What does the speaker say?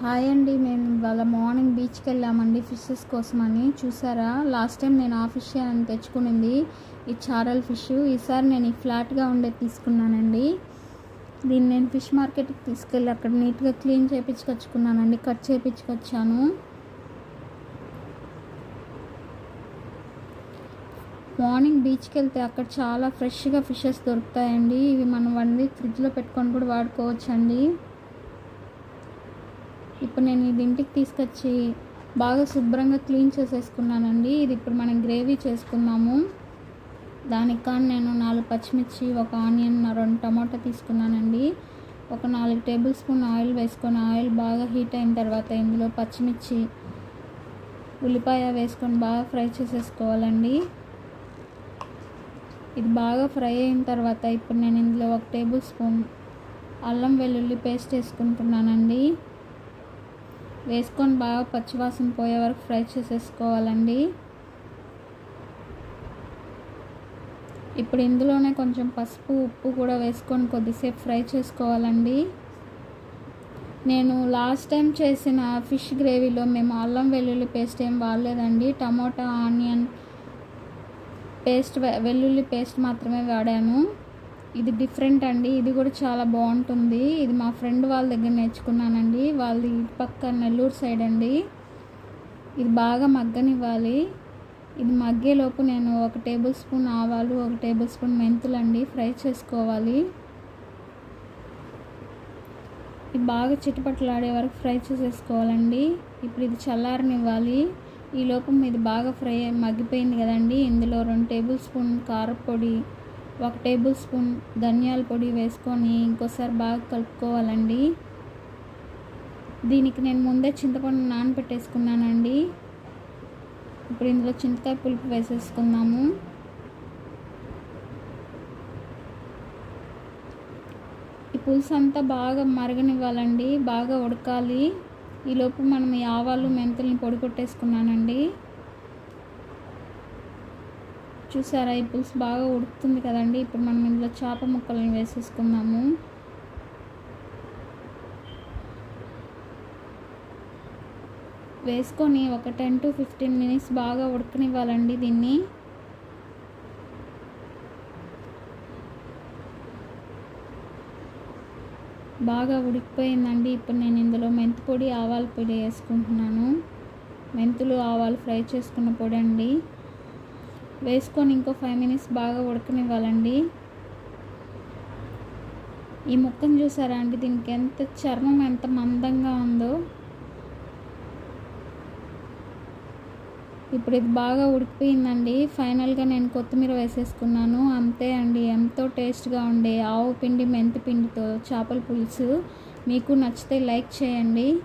Hi అండి మేము ఇవాళ మార్నింగ్ బీచ్కి వెళ్ళామండి ఫిషెస్ కోసమని. చూసారా లాస్ట్ టైం నేను ఆ ఫిష్ అని తెచ్చుకునింది ఈ చారల్ ఫిష్. ఈసారి నేను ఈ ఫ్లాట్గా ఉండే తీసుకున్నానండి. దీన్ని నేను ఫిష్ మార్కెట్కి తీసుకెళ్ళి అక్కడ నీట్గా క్లీన్ చేయించుకొచ్చుకున్నానండి కట్ చేయించుకొచ్చాను మార్నింగ్ బీచ్కి వెళ్తే అక్కడ చాలా ఫ్రెష్గా ఫిషెస్ దొరుకుతాయండి. ఇవి మనం వన్ వీక్ ఫ్రిడ్జ్లో పెట్టుకొని కూడా వాడుకోవచ్చండి. ఇప్పుడు నేను ఇది ఇంటికి తీసుకొచ్చి బాగా శుభ్రంగా క్లీన్ చేసేసుకున్నానండి. ఇది ఇప్పుడు మనం గ్రేవీ చేసుకుందాము. దానికి కానీ నేను నాలుగు పచ్చిమిర్చి ఒక ఆనియన్ రెండు టమాటా తీసుకున్నానండి. ఒక నాలుగు టేబుల్ స్పూన్ ఆయిల్ వేసుకొని ఆయిల్ బాగా హీట్ అయిన తర్వాత ఇందులో పచ్చిమిర్చి ఉల్లిపాయ వేసుకొని బాగా ఫ్రై చేసేసుకోవాలండి. ఇది బాగా ఫ్రై అయిన తర్వాత ఇప్పుడు నేను ఇందులో ఒక టేబుల్ స్పూన్ అల్లం వెల్లుల్లి పేస్ట్ వేసుకుంటున్నానండి. వేసుకొని బాగా పచ్చివాసన పోయే వరకు ఫ్రై చేసేసుకోవాలండి. ఇప్పుడు ఇందులోనే కొంచెం పసుపు ఉప్పు కూడా వేసుకొని కొద్దిసేపు ఫ్రై చేసుకోవాలండి. నేను లాస్ట్ టైం చేసిన ఫిష్ గ్రేవీలో మేము అల్లం వెల్లుల్లి పేస్ట్ ఏం వాడలేదండి. టమోటా ఆనియన్ పేస్ట్ వెల్లుల్లి పేస్ట్ మాత్రమే వాడాను. ఇది డిఫరెంట్ అండి. ఇది కూడా చాలా బాగుంటుంది. ఇది మా ఫ్రెండ్ వాళ్ళ దగ్గర నేర్చుకున్నానండి. వాళ్ళది పక్క నెల్లూరు సైడ్ అండి. ఇది బాగా మగ్గనివ్వాలి. ఇది మగ్గేలోపు నేను ఒక టేబుల్ స్పూన్ ఆవాలు ఒక టేబుల్ స్పూన్ మెంతులు అండి ఫ్రై చేసుకోవాలి. ఇది బాగా చిటపట్లాడే వరకు ఫ్రై చేసేసుకోవాలండి. ఇప్పుడు ఇది చల్లారనివ్వాలి. ఈ లోపం ఇది బాగా ఫ్రై మగ్గిపోయింది కదండి. ఇందులో రెండు టేబుల్ స్పూన్ కారపొడి ఒక టేబుల్ స్పూన్ ధనియాల పొడి వేసుకొని ఇంకోసారి బాగా కలుపుకోవాలండి. దీనికి నేను ముందే చింతపండు నానబెట్టేసుకున్నానండి. ఇప్పుడు ఇందులో చింతకాయ పులుపు వేసేసుకుందాము. ఈ పులుసు అంతా బాగా మరగనివ్వాలండి బాగా ఉడకాలి. ఈలోపు మనం ఈ ఆవాలు మెంతుల్ని పొడి కొట్టేసుకున్నానండి. చూసారా? ఈ పులుసు బాగా ఉడుకుతుంది కదండి. ఇప్పుడు మనం ఇందులో చేప ముక్కలను వేసేసుకుందాము. వేసుకొని ఒక టెన్ టు ఫిఫ్టీన్ మినిట్స్ బాగా ఉడకనివ్వాలండి దీన్ని. బాగా ఉడికిపోయిందండి. ఇప్పుడు నేను ఇందులో మెంతి పొడి ఆవాల పొడి వేసుకుంటున్నాను. మెంతులు ఆవాలు ఫ్రై చేసుకున్న పొడి అండి. వేసుకొని ఇంకో ఫైవ్ మినిట్స్ బాగా ఉడకనివ్వాలండి. ఈ ముక్కను చూసారా అండి? దీనికి ఎంత చర్మం ఎంత మందంగా ఉందో. ఇప్పుడు ఇది బాగా ఉడికిపోయిందండి. ఫైనల్గా నేను కొత్తిమీర వేసేసుకున్నాను. అంతే అండి. ఎంతో టేస్ట్గా ఉండే ఆవు పిండి మెంతి పిండితో చేపల పులుసు. మీకు నచ్చితే లైక్ చేయండి.